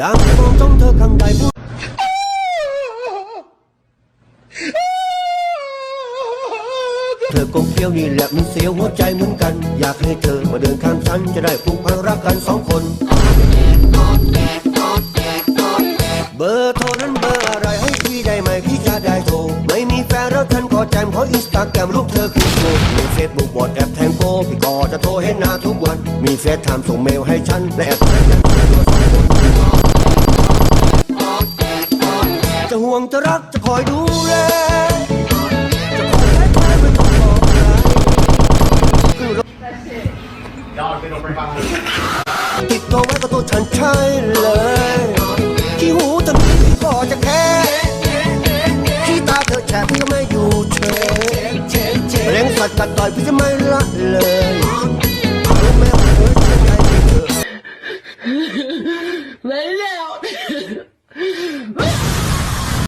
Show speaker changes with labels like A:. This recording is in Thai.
A: ยามมองจ้งเธอครั้งใดพูดเธอกงเกี้ยวนี่แหละมันเสียวหัวใจเหมือนกัน อยากให้เธอมาเดินข้างฉันจะได้ผูกพันรักกันสองคน เบอร์โทรนั้นเบอร์อะไรให้พี่ได้ไหมพี่จะได้โทรไม่มีแฟนแล้วฉันก็แจมขออินสตาแกรมรูปเธอคือโชว์มีเฟซบุ๊กบอดแอบแทงโกพี่ก็จะโทรให้หน้าทุกวัน มีเฟซไทม์ส่งเมลให้ฉันและแอปแทง จะห่วงจะรักจะคอยดูแลจะคอยแค่คอยไม่ต้องบอกใครติดตัวไว้กับตัวฉันใช่เลยที่หูจะมีก็จะแค่ที่ตาเธอแฉะก็ไม่อยู่เฉยเลี้ยงสัตว์กัดต่อยพี่จะไม่ละเลยไม่เลย